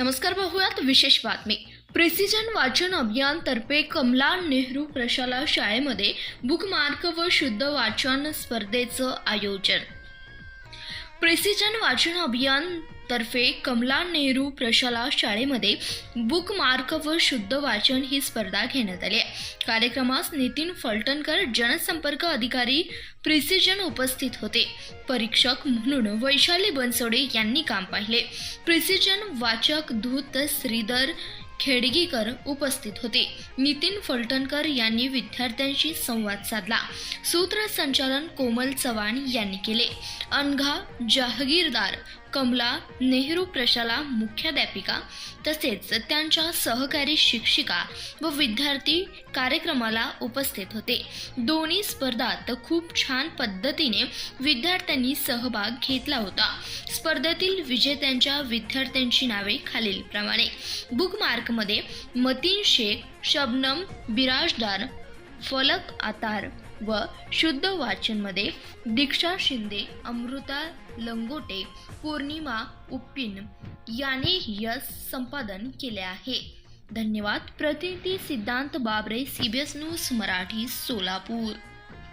नमस्कार पाहूयात विशेष बातमी. प्रिसिजन वाचन अभियान तर्फे कमला नेहरू प्रशाला शाळेमध्ये बुकमार्क व शुद्ध वाचन स्पर्धेचं आयोजन. प्रिसिजन वाचन अभियान तर्फे कमला नेहरू प्रशाला शाळेमध्ये बुक मार्क व शुद्ध वाचन ही स्पर्धा घेण्यात आली आहे. कार्यक्रमास नितीन फलटणकर जनसंपर्क अधिकारी प्रिसिजन उपस्थित होते. परीक्षक म्हणून वैशाली बनसोडे यांनी काम पाहिले. प्रिसिजन वाचक धूत श्रीधर खेडगीकर उपस्थित होते. नितीन फलटणकर यांनी विद्यार्थ्यांशी संवाद साधला. सूत्रसंचालन कोमल चव्हाण यांनी केले. अनघा जहागीरदार कमला नेहरू प्रशाला मुख्याध्यापिका तसेच त्यांच्या सहकारी शिक्षिका व विद्यार्थी कार्यक्रमाला उपस्थित होते. दोन्ही स्पर्धात खूप छान पद्धतीने विद्यार्थ्यांनी सहभाग घेतला होता. स्पर्धेतील विजेत्यांच्या विद्यार्थ्यांची नावे खालीलप्रमाणे. बुकमार्कमध्ये मतीन शेख शबनम बिराजदार फलक आतार व शुद्ध वाचनमध्ये दीक्षा शिंदे अमृता लंगोटे पौर्णिमा उप्पिन याने यश संपादन केले आहे. धन्यवाद. प्रतिनिधी सिद्धांत बाबरे सीबीएस न्यूज मराठी सोलापूर.